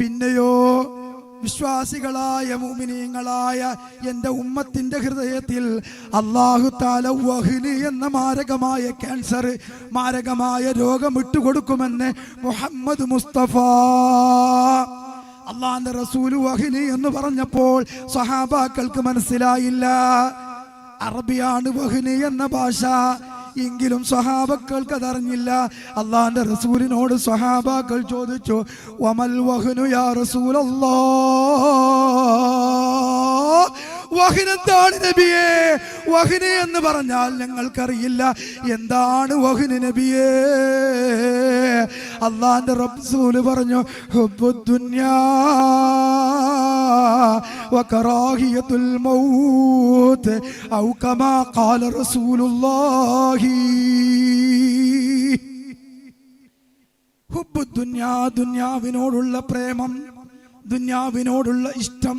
പിന്നെയോ വിശ്വാസികളായ മുമിനീങ്ങളായ എന്റെ ഉമ്മത്തിന്റെ ഹൃദയത്തിൽ അള്ളാഹു താല വഹ്ലി എന്ന മാരകമായ ക്യാൻസർ മാരകമായ രോഗം ഇട്ടുകൊടുക്കുമെന്ന് മുഹമ്മദ് മുസ്തഫ. അള്ളാന്റെ റസൂൽ വഹിനി എന്ന് പറഞ്ഞപ്പോൾ സഹാബാക്കൾക്ക് മനസ്സിലായില്ല. അറബിയാണ് വഹിനി എന്ന ഭാഷ. എങ്കിലും സ്വഹാബക്കൾക്ക് അതറിഞ്ഞില്ല. അള്ളാന്റെ റസൂലിനോട് സ്വഹാബാക്കൾ ചോദിച്ചു വമൽ വഹനു യാ റസൂലല്ലോ വഹിനെന്താണ് നബിയെ? വഹിന് എന്ന് പറഞ്ഞാൽ ഞങ്ങൾക്കറിയില്ല. എന്താണ് വഹിന് നബിയെ? അള്ളാന്റെ റബ്സൂല് പറഞ്ഞു ഹുബ്ബുദ്ദുന്യാ وكراهية الموت أو كما قال رسول الله ഹുബ്ബു ദുന്യാ ദുന്യാവിനോടുള്ള പ്രേമം ദുന്യാവിനോടുള്ള ഇഷ്ടം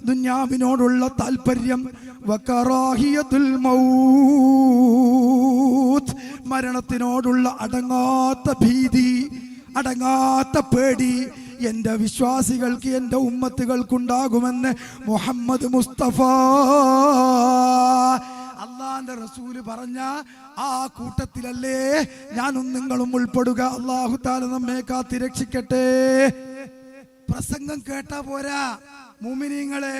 ദുന്യാവിനോടുള്ള താല്പര്യം വകറാഹിയത്തുൽ മൗത്ത് മരണത്തിനോടുള്ള അടങ്ങാത്ത ഭീതി അടങ്ങാത്ത പേടി എന്റെ വിശ്വാസികൾക്ക് എന്റെ ഉമ്മത്തുകൾക്കുണ്ടാകുമെന്ന് മുഹമ്മദ് മുസ്തഫ. അള്ളാന്റെ റസൂൽ പറഞ്ഞ ആ കൂട്ടത്തിലല്ലേ ഞാനും നിങ്ങളും ഉൾപ്പെടുക. അള്ളാഹു താല നമ്മെ കാത്തിരക്ഷിക്കട്ടെ പ്രസംഗം കേട്ടാ പോരാ. മുമിനിങ്ങളെ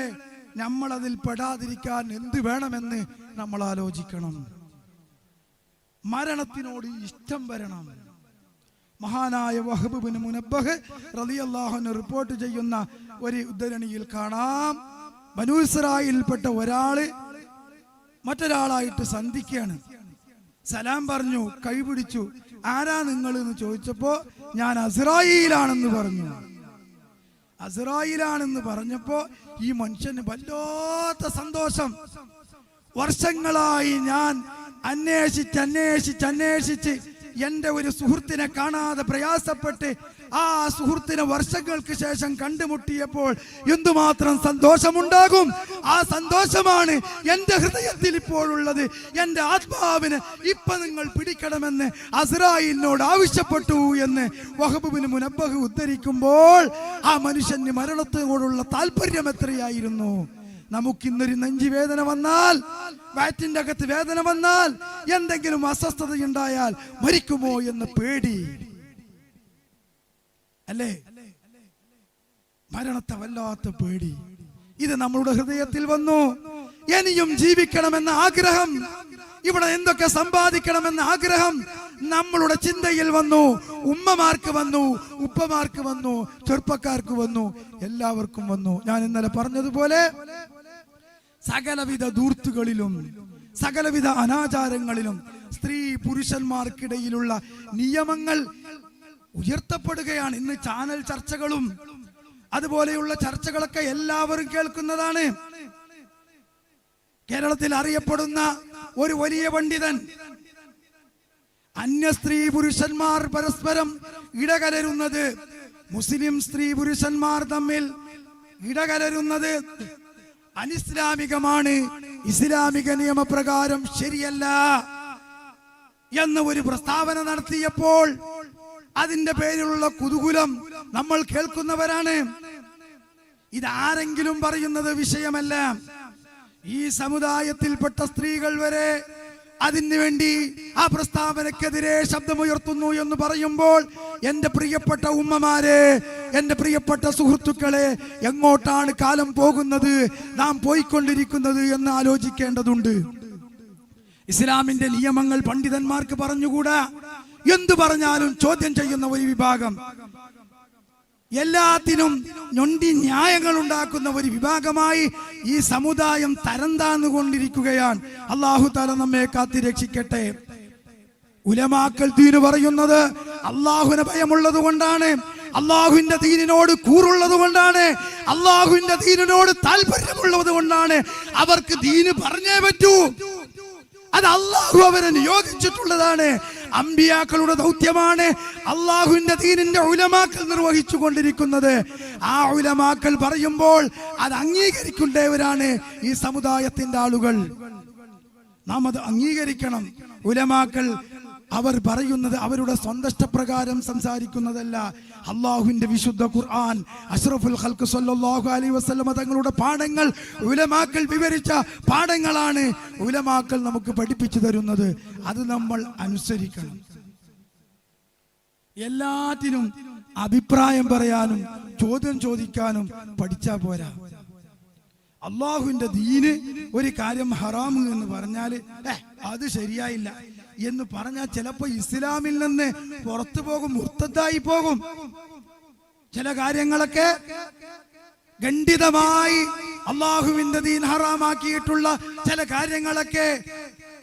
നമ്മളതിൽ പെടാതിരിക്കാൻ എന്ത് വേണമെന്ന് നമ്മൾ ആലോചിക്കണം. മരണത്തിനോട് ഇഷ്ടം വരണം. മഹാനായ വഹബുബിന് മുനബഹ് റളിയല്ലാഹുവിന് റിപ്പോർട്ട് ചെയ്യുന്ന ഒരു ഉദ്ധരണിയിൽ കാണാം. മനുസറായിൽപ്പെട്ട ഒരാൾ മറ്റൊരാളായിട്ട് സന്ധിക്കുകയാണ്. സലാം പറഞ്ഞു കൈപിടിച്ചു ആരാ നിങ്ങൾ എന്ന് ചോദിച്ചപ്പോ ഞാൻ അസ്രായിലാണെന്ന് പറഞ്ഞു. അസ്രായിലാണെന്ന് പറഞ്ഞപ്പോ ഈ മനുഷ്യന് വല്ലാത്ത സന്തോഷം. വർഷങ്ങളായി ഞാൻ അന്വേഷിച്ച് അന്വേഷിച്ച് അന്വേഷിച്ച് എന്റെ ഒരു സുഹൃത്തിനെ കാണാതെ പ്രയാസപ്പെട്ട് ആ സുഹൃത്തിനെ വർഷങ്ങൾക്ക് ശേഷം കണ്ടുമുട്ടിയപ്പോൾ എന്തുമാത്രം സന്തോഷമുണ്ടാകും? ആ സന്തോഷമാണ് എന്റെ ഹൃദയത്തിൽ ഇപ്പോഴുള്ളത് എന്റെ ആത്മാവിന് ഇപ്പൊ നിങ്ങൾ പിടിക്കണമെന്ന് അസ്രായിലിനോട് ആവശ്യപ്പെട്ടു എന്ന് വഹബുബിന് മുനബഹ് ഉദ്ധരിക്കുമ്പോൾ ആ മനുഷ്യന് മരണത്തോടുള്ള താല്പര്യം എത്രയായിരുന്നു? നമുക്കിന്നൊരു നെഞ്ചുവേദന വന്നാൽ വയറ്റിന്റെ അകത്ത് വേദന വന്നാൽ എന്തെങ്കിലും അസ്വസ്ഥത ഉണ്ടായാൽ മരിക്കുമോ എന്ന് പേടി. അല്ലേ? മരണത്തെ വല്ലാത്ത പേടി. ഇത് നമ്മളുടെ ഹൃദയത്തിൽ വന്നു. ഇനിയും ജീവിക്കണമെന്ന ആഗ്രഹം. ഇവിടെ എന്തൊക്കെ സമ്പാദിക്കണമെന്ന ആഗ്രഹം നമ്മളുടെ ചിന്തയിൽ വന്നു. ഉമ്മമാർക്ക് വന്നു ഉപ്പമാർക്ക് വന്നു ചെറുപ്പക്കാർക്ക് വന്നു എല്ലാവർക്കും വന്നു. ഞാൻ ഇന്നലെ പറഞ്ഞതുപോലെ സകലവിധ ദൂർത്തുകളിലും സകലവിധ അനാചാരങ്ങളിലും സ്ത്രീ പുരുഷന്മാർക്കിടയിലുള്ള നിയമങ്ങൾ ഉയർത്തപ്പെടുകയാണ്. ഇന്ന് ചാനൽ ചർച്ചകളും അതുപോലെയുള്ള ചർച്ചകളൊക്കെ എല്ലാവരും കേൾക്കുന്നതാണ്. കേരളത്തിൽ അറിയപ്പെടുന്ന ഒരു വലിയ പണ്ഡിതൻ അന്യ സ്ത്രീ പുരുഷന്മാർ പരസ്പരം ഇടകലരുന്നത് മുസ്ലിം സ്ത്രീ പുരുഷന്മാർ തമ്മിൽ ഇടകലരുന്നത് അനിസ്ലാമികമാണ്. ഇസ്ലാമിക നിയമപ്രകാരം ശരിയല്ല എന്ന് ഒരു പ്രസ്താവന നടത്തിയപ്പോൾ അതിന്റെ പേരിലുള്ള കുതുകുലം നമ്മൾ കേൾക്കുന്നവരാണ്. ഇതാരെങ്കിലും പറയുന്നത് വിഷയമല്ല. ഈ സമുദായത്തിൽപ്പെട്ട സ്ത്രീകൾ വരെ അതിനു വേണ്ടി ആ പ്രസ്താവനക്കെതിരെ ശബ്ദമുയർത്തുന്നു എന്ന് പറയുമ്പോൾ എന്റെ പ്രിയപ്പെട്ട ഉമ്മമാരെ എന്റെ പ്രിയപ്പെട്ട സുഹൃത്തുക്കളെ എങ്ങോട്ടാണ് കാലം പോകുന്നത് നാം പോയിക്കൊണ്ടിരിക്കുന്നത് എന്ന് ആലോചിക്കേണ്ടതുണ്ട്. ഇസ്ലാമിന്റെ നിയമങ്ങൾ പണ്ഡിതന്മാർക്ക് പറഞ്ഞുകൂടാ? എന്തു പറഞ്ഞാലും ചോദ്യം ചെയ്യുന്ന ഒരു വിഭാഗം. എല്ലാത്തിനും ഞൊണ്ടി ന്യായങ്ങൾ ഉണ്ടാക്കുന്ന ഒരു വിഭാഗമായി ഈ സമുദായം തരം താന്നുകൊണ്ടിരിക്കുകയാണ് അള്ളാഹു തല നമ്മെ കാത്തി രക്ഷിക്കട്ടെ. ഉലമാക്കൽ തീന് പറയുന്നത് അള്ളാഹുവിന് ഭയമുള്ളത് കൊണ്ടാണ്. അള്ളാഹുവിന്റെ ദീനിനോട് കൂറുള്ളത് കൊണ്ടാണ്. അള്ളാഹുവിന്റെ ദീനിനോട് താല്പര്യമുള്ളത് കൊണ്ടാണ്. അവർക്ക് ദീന് പറഞ്ഞേ പറ്റൂ. അത് അള്ളാഹു അവരെ നിയോഗിച്ചിട്ടുള്ളതാണ്. അമ്പിയാക്കളുടെ ദൗത്യമാണ് അള്ളാഹുവിന്റെ ദീനിന്റെ ഉലമാക്കൾ നിർവഹിച്ചു കൊണ്ടിരിക്കുന്നത് ആ ഉലമാക്കൾ പറയുമ്പോൾ അത് അംഗീകരിക്കേണ്ടവരാണ് ഈ സമുദായത്തിന്റെ ആളുകൾ. നാം അത് അംഗീകരിക്കണം. ഉലമാക്കൾ അവർ പറയുന്നത് അവരുടെ സ്വന്തഷ്ടപ്രകാരം സംസാരിക്കുന്നതല്ല. അള്ളാഹുവിന്റെ വിശുദ്ധ ഖുർആൻ അഷ്റഫുൽ ഹൽക്ക് സല്ലല്ലാഹു അലൈഹി വസ്ലമ തങ്ങളുടെ പാഠങ്ങൾ ഉലമാക്കൾ വിവരിച്ച പാഠങ്ങളാണ് ഉലമാക്കൾ നമുക്ക് പഠിപ്പിച്ചു തരുന്നത്. അത് നമ്മൾ അനുസരിക്കണം. എല്ലാത്തിനും അഭിപ്രായം പറയാനും ചോദ്യം ചോദിക്കാനും പഠിച്ചാ പോരാ. അള്ളാഹുവിന്റെ ദീന് ഒരു കാര്യം ഹറാമ് എന്ന് പറഞ്ഞാൽ അത് ശരിയായില്ല. എന്ന് പറഞ്ഞാൽ ചിലപ്പോ ഇസ്ലാമിൽ നിന്ന് പുറത്തു പോകും മുർത്തത്തായി പോകും. ചില കാര്യങ്ങളൊക്കെ ഖണ്ഡിതമായി അള്ളാഹുവിന്റെ ദീൻ ഹറാമാക്കിയിട്ടുള്ള ചില കാര്യങ്ങളൊക്കെ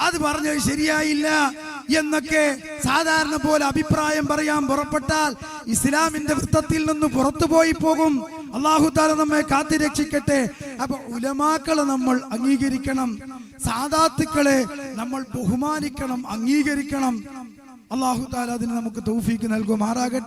അത് പറഞ്ഞത് ശരിയായില്ല എന്നൊക്കെ സാധാരണ പോലെ അഭിപ്രായം പറയാൻ പുറപ്പെട്ടാൽ ഇസ്ലാമിന്റെ വൃത്തത്തിൽ നിന്ന് പുറത്തു പോയി പോകും. അള്ളാഹു താല നമ്മെ കാത്തി രക്ഷിക്കട്ടെ. അപ്പൊ ഉലമാക്കളെ നമ്മൾ അംഗീകരിക്കണം. സാദാത്തുക്കളെ നമ്മൾ ബഹുമാനിക്കണം അംഗീകരിക്കണം. അള്ളാഹു താല അതിന് നമുക്ക് തൗഫീക്ക് നൽകുമാറാകട്ടെ.